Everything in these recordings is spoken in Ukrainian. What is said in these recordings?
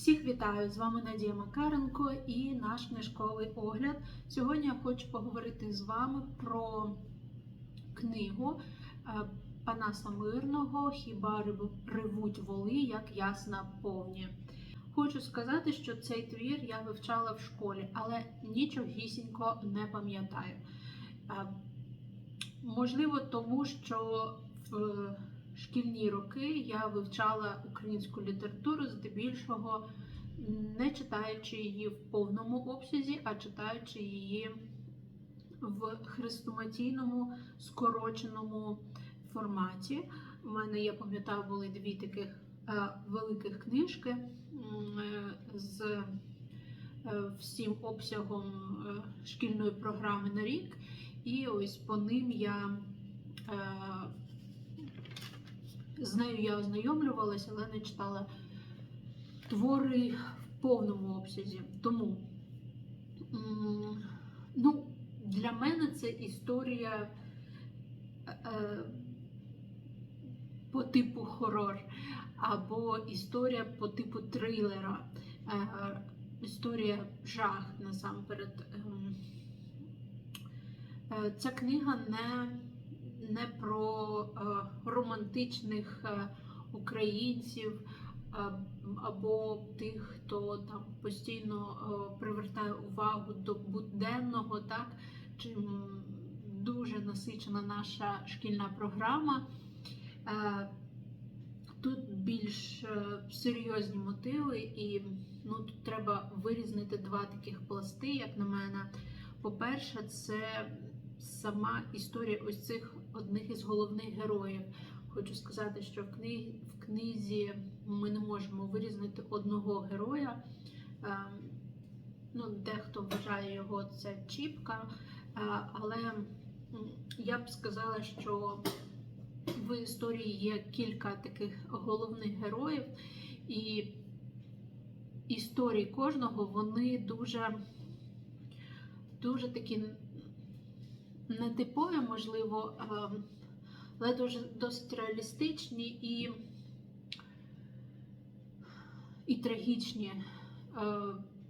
Всіх вітаю! З вами Надія Макаренко і наш книжковий огляд. Сьогодні я хочу поговорити з вами про книгу е, Панаса Мирного Хіба ревуть воли, як ясна повні. Хочу сказати, що цей твір я вивчала в школі, але нічогісінько не пам'ятаю. Е, Можливо, тому що в шкільні роки я вивчала українську літературу здебільшого не читаючи її в повному обсязі, а читаючи її в хрестоматійному скороченому форматі. У мене, я пам'ятаю, були дві таких е, великих книжки е, з е, всім обсягом шкільної програми на рік. І ось по ним я з нею я ознайомлювалася, але не читала твори в повному обсязі. Тому ну, для мене це історія е, по типу хорор, або історія по типу трилера, е, історія жах насамперед. Ем, Е, Ця книга не, не про е, романтичних е, українців е, або тих, хто там постійно привертає увагу до буденного, так чим дуже насичена наша шкільна програма. Тут більш серйозні мотиви, і ну, тут треба вирізнити два таких пласти, як на мене. По-перше, це сама історія ось цих одних із головних героїв. Хочу сказати, що в книзі, в книзі ми не можемо вирізнити одного героя. Е, Ну, дехто вважає його це Чіпка, е, але я б сказала, що в історії є кілька таких головних героїв, і історії кожного вони дуже, дуже такі нетипові, можливо, ем, але дуже досить реалістичні і, і трагічні. Е,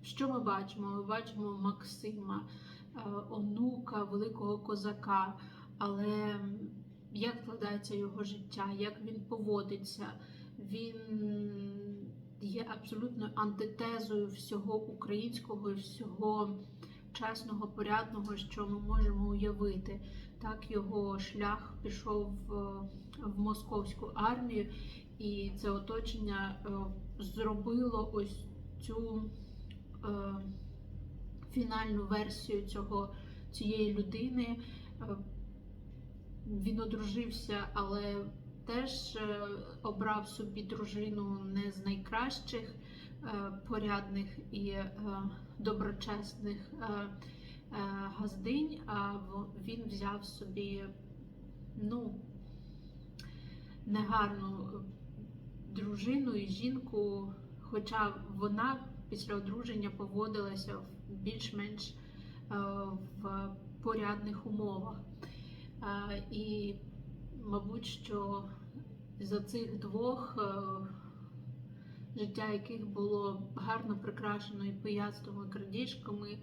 Що ми бачимо? Ми бачимо Максима, е, онука, великого козака, але як складається його життя, як він поводиться, він є абсолютною антитезою всього українського і всього чесного, порядного, що ми можемо уявити. Так його шлях пішов в, московську армію, і це оточення е, зробило ось цю е, фінальну версію цього, цієї людини. Е, він одружився, але теж обрав собі дружину не з найкращих, порядних і доброчесних е, е, газдинь, а він взяв собі ну, негарну дружину і жінку, хоча вона після одруження поводилася більш-менш е, в порядних умовах. І, мабуть, що за цих двох, е, життя яких було гарно прикрашено і пияцтвом, крадіжками, е,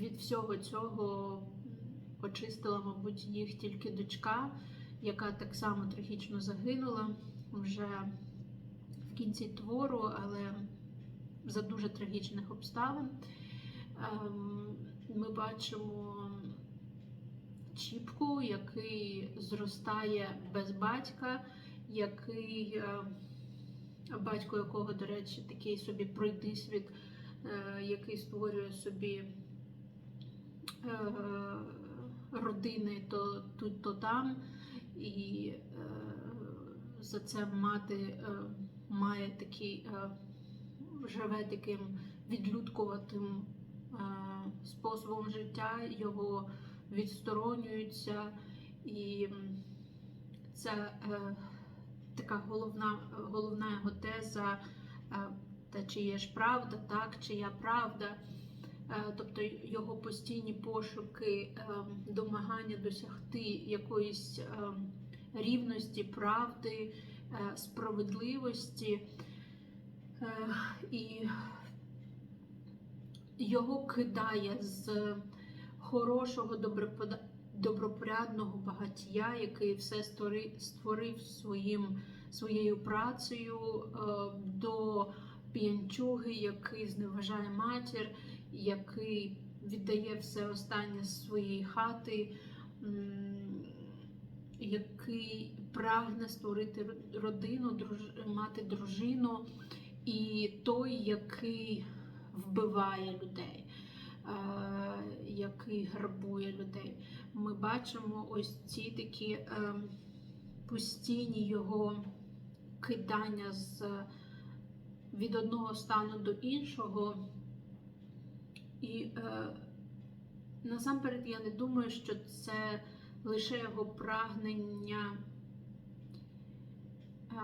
від всього цього очистила, мабуть, їх тільки дочка, яка так само трагічно загинула вже в кінці твору, але за дуже трагічних обставин. Ем, Ми бачимо Чіпку, який зростає без батька, який е, батько якого, до речі, такий собі пройти світ, е, який створює собі е, родини то тут, то там, і за це мати має такий, живе таким відлюдкуватим способом життя, його відсторонюються, і це така головна, головна його теза, е, та чи є ж правда, так, чия правда. Е, Тобто його постійні пошуки, е, домагання досягти якоїсь рівності, правди, справедливості. І його кидає з хорошого, добропорядного багатія, який все створив своїм, своєю працею, е, до п'янчуги, який зневажає матір, який віддає все останнє з своєї хати, який прагне створити родину, мати дружину, і той, який вбиває людей, який грабує людей. Ми бачимо ось ці такі е, постійні його кидання з від одного стану до іншого. І е, насамперед я не думаю, що це лише його прагнення е,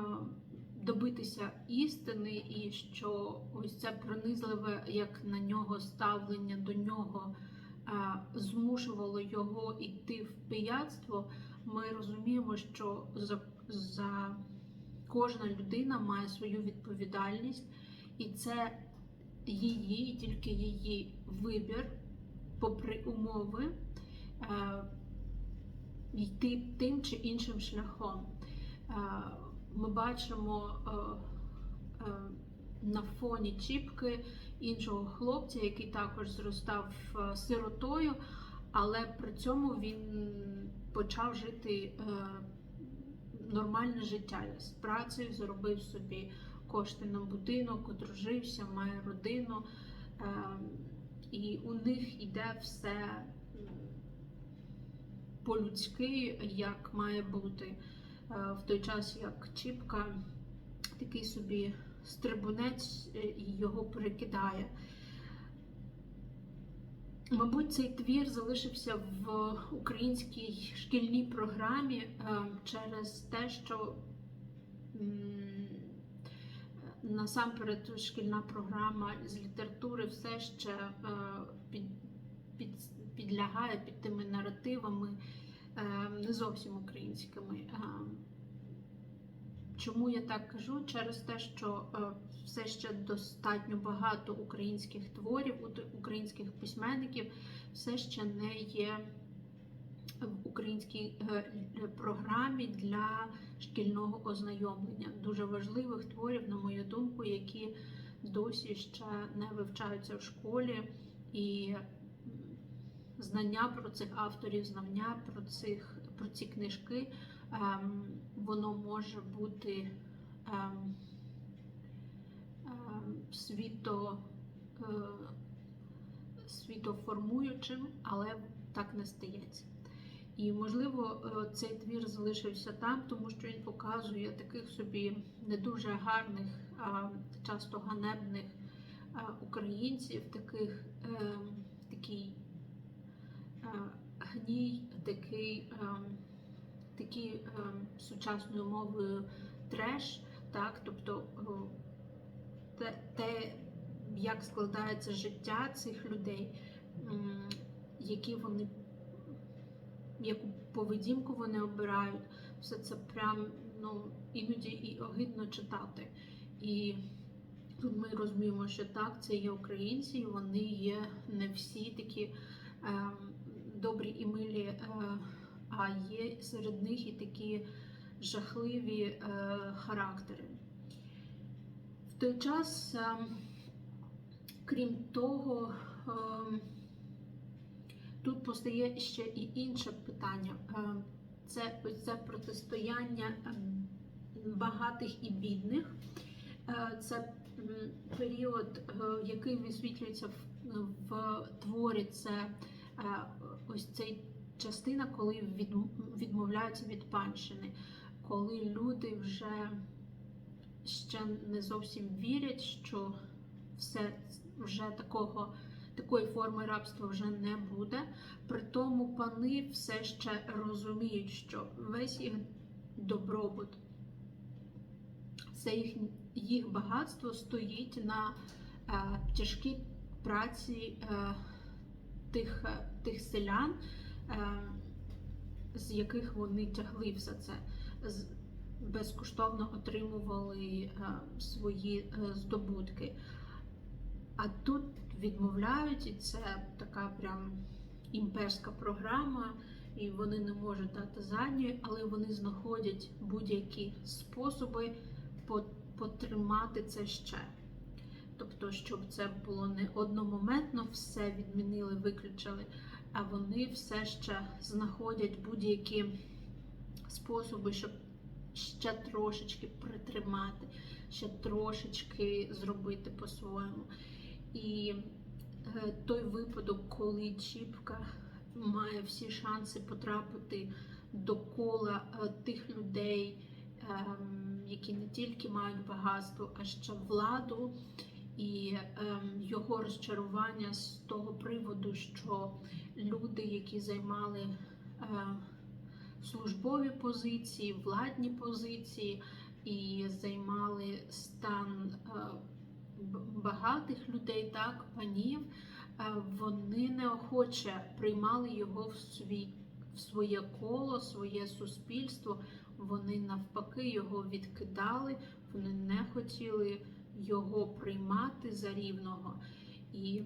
добитися істини, і що ось це пронизливе, як на нього ставлення до нього е, змушувало його йти в пияцтво. Ми розуміємо, що за, за кожна людина має свою відповідальність, і це її, тільки її вибір, попри умови, е, йти тим чи іншим шляхом. Ми бачимо е, е, на фоні Чіпки іншого хлопця, який також зростав е, сиротою, але при цьому він почав жити нормальне життя з працею, заробив собі кошти на будинок, одружився, має родину, і у них йде все по-людськи, як має бути. Е, В той час, як Чіпка такий собі стрибунець е, його перекидає. Мабуть, цей твір залишився в українській шкільній програмі е, через те, що насамперед шкільна програма з літератури все ще під, під, підлягає під тими наративами не зовсім українськими. Е, Чому я так кажу? Через те, що е, все ще достатньо багато українських творів, українських письменників все ще не є в українській е, програмі для шкільного ознайомлення. Дуже важливих творів, на мою думку, які досі ще не вивчаються в школі, і знання про цих авторів, знання про цих про ці книжки ем, воно може бути ем, ем, світо, е, світоформуючим, але так не стається. І, можливо, е, цей твір залишився там, тому що він показує таких собі не дуже гарних, а часто ганебних е, українців, таких такий гній, такий, е, такий е, сучасною мовою треш, так, тобто е, те, як складається життя цих людей, які вони, яку поведінку вони обирають, все це прям ну, іноді і огидно читати. І тут ми розуміємо, що так, це є українці, і вони є не всі такі е, добрі і милі, е, а є серед них і такі жахливі е, характери. В той час, е, крім того, тут постає ще і інше питання. Це це протистояння багатих і бідних. Це період, який висвітлюється в, творі. Це ось цей частина, коли відмовляються від панщини, коли люди вже ще не зовсім вірять, що все вже такого, такої форми рабства вже не буде. При тому пани все ще розуміють, що весь їх добробут, це їх, їх багатство стоїть на е, тяжкій праці е, тих, е, тих селян, е, з яких вони тягли все це. Безкоштовно отримували е, свої здобутки. А тут відмовляють, і це така прям імперська програма, і вони не можуть дати задньої, але вони знаходять будь-які способи потримати це ще. Тобто, щоб це було не одномоментно, все відмінили, виключили, а вони все ще знаходять будь-які способи, щоб ще трошечки притримати, ще трошечки зробити по-своєму. І е, той випадок, коли Чіпка має всі шанси потрапити до кола е, тих людей, ем, які не тільки мають багатство, а ще владу, і ем, його розчарування з того приводу, що люди, які займали е, службові позиції, владні позиції і займали стан е, багатих людей, так, панів, е, вони неохоче приймали його в свій в своє коло, своє суспільство. Вони навпаки його відкидали, вони не хотіли його приймати за рівного. І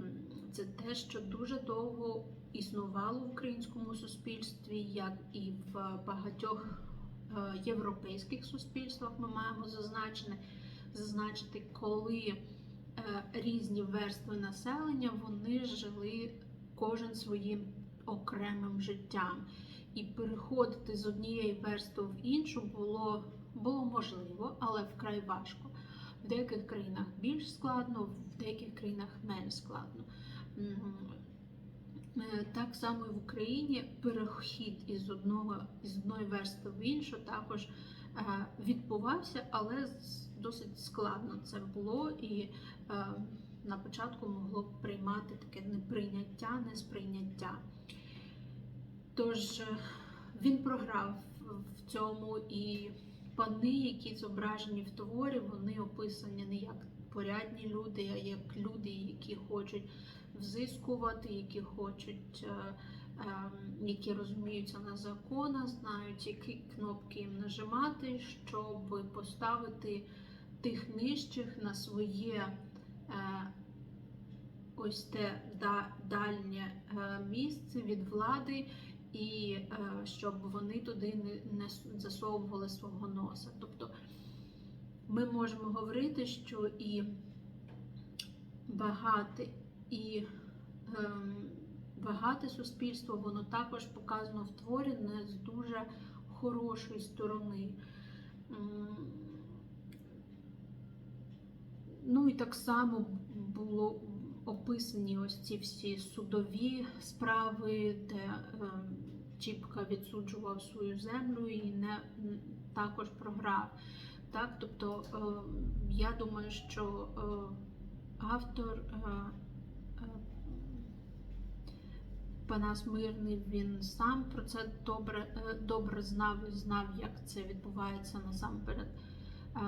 це те, що дуже довго існувало в українському суспільстві, як і в багатьох е, європейських суспільствах ми маємо зазначене, зазначити, коли е, різні верстви населення вони жили кожен своїм окремим життям. І переходити з однієї верстви в іншу було, було можливо, але вкрай важко. В деяких країнах більш складно, в деяких країнах менш складно. Е, Так само і в Україні перехід із одного із одної верстви в іншу також е, відбувався, але досить складно це було і е, на початку могло приймати таке неприйняття, несприйняття. Тож він програв в цьому і пани, які зображені в творі, вони описані не як порядні люди, а як люди, які хочуть взискувати, які хочуть, е, е, які розуміються на законах, знають, які кнопки їм нажимати, щоб поставити тих нижчих на своє е, ось те да- дальнє е, місце від влади. І е, щоб вони туди не, засовували свого носа. Тобто ми можемо говорити, що і багате, і ем, багате суспільство, воно також показано в творі не з дуже хорошої сторони. Ну і так само було описані ось ці всі судові справи, де ем, Чіпка відсуджував свою землю і не також програв. Так, тобто ем, я думаю, що е, автор е, е, Панас Мирний він сам про це добре, е, добре знав і знав, як це відбувається насамперед е,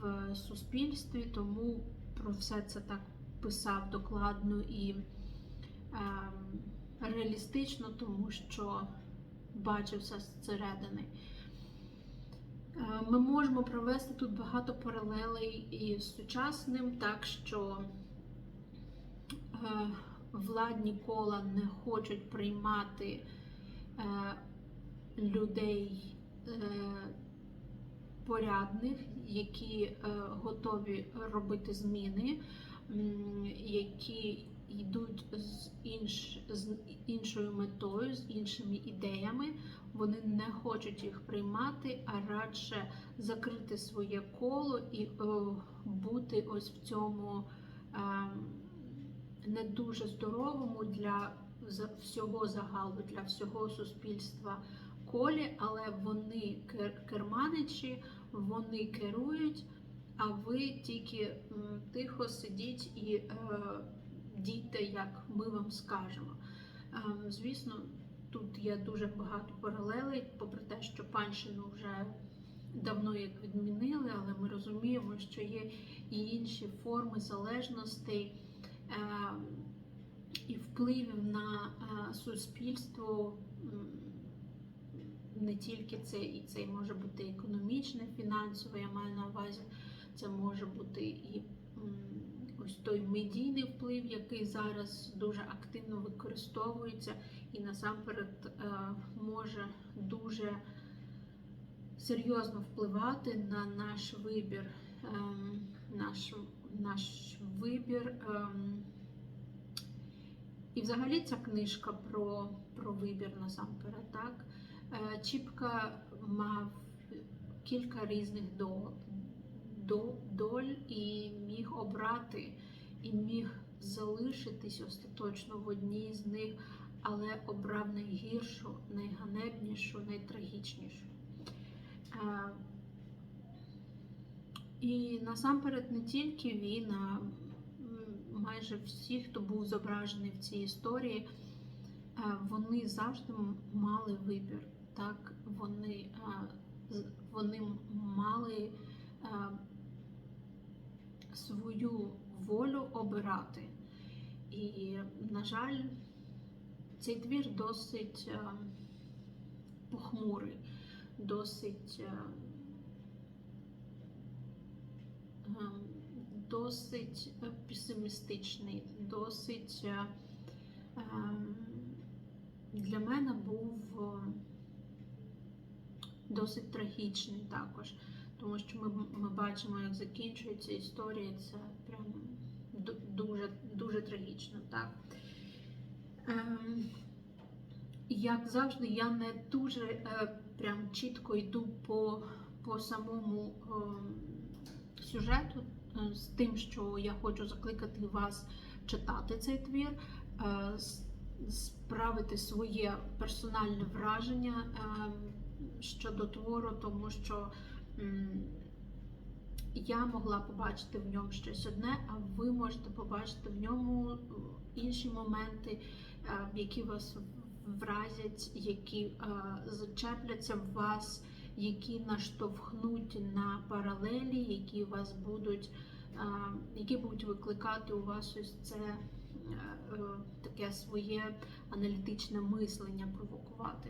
в суспільстві, тому про все це так писав докладно і е, реалістично, тому що бачив все зсередини. Е, Ми можемо провести тут багато паралелей із сучасним, так що е, владні кола не хочуть приймати е, людей порядних, які готові робити зміни, які йдуть з, інш, з іншою метою, з іншими ідеями. Вони не хочуть їх приймати, а радше закрити своє коло і е, бути ось в цьому е, не дуже здоровому для всього загалу, для всього суспільства колі, але вони кер- керманичі, вони керують, а ви тільки тихо сидіть і е, дійте, як ми вам скажемо. Ем, Звісно, тут є дуже багато паралелей, попри те, що панщину вже давно як відмінили, але ми розуміємо, що є і інші форми залежностей ем, і впливів на е, суспільство не тільки це, і це може бути економічне, фінансове, я маю на увазі, це може бути і ось той медійний вплив, який зараз дуже активно використовується, і насамперед е, може дуже серйозно впливати на наш вибір, ем, наш, наш вибір. ем, і взагалі ця книжка про, про вибір насамперед. Так? Е, Чіпка мав кілька різних до, до, доль і міг обрати, і міг залишитись остаточно в одній з них, але обрав найгіршу, найганебнішу, найтрагічнішу. Е, І насамперед не тільки він, а майже всі, хто був зображений в цій історії, е, вони завжди мали вибір. Так? Вони, е, вони мали свою волю обирати. І, на жаль, цей твір досить е, похмурий, досить. е, досить песимістичний, досить е, ем, для мене був досить трагічний також. Тому що ми, ми бачимо, як закінчується історія, це прям дуже, дуже трагічно. Так? Ем, як завжди, я не дуже е, прям чітко йду по, по самому ем, сюжету е, з тим, що я хочу закликати вас читати цей твір, е, справити своє персональне враження е, щодо твору, тому що я могла побачити в ньому щось одне, а ви можете побачити в ньому е, інші моменти, е, які вас вразять, які е, зачепляться в вас, які наштовхнуть на паралелі, які вас будуть, які будуть викликати у вас ось це таке своє аналітичне мислення провокувати.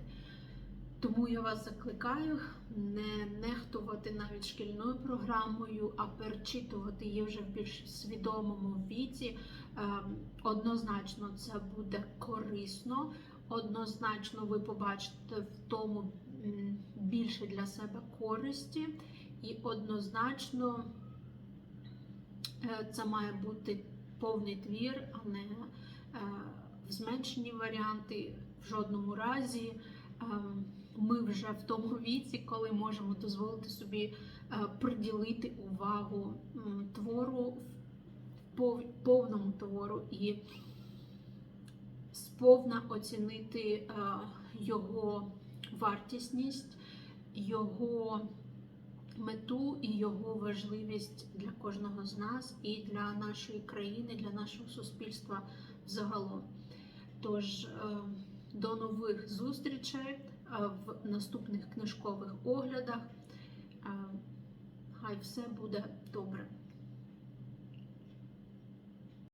Тому я вас закликаю не нехтувати навіть шкільною програмою, а перечитувати її вже в більш свідомому віці. Ем, Однозначно це буде корисно, однозначно ви побачите в тому більше для себе користі, і однозначно е, це має бути повний твір, а не е, зменшені варіанти в жодному разі. Ем, Ми вже в тому віці, коли можемо дозволити собі е, приділити увагу твору в повному твору і сповна оцінити е, його вартісність, його мету і його важливість для кожного з нас і для нашої країни, для нашого суспільства загалом. Тож е, до нових зустрічей в наступних книжкових оглядах. Хай все буде добре.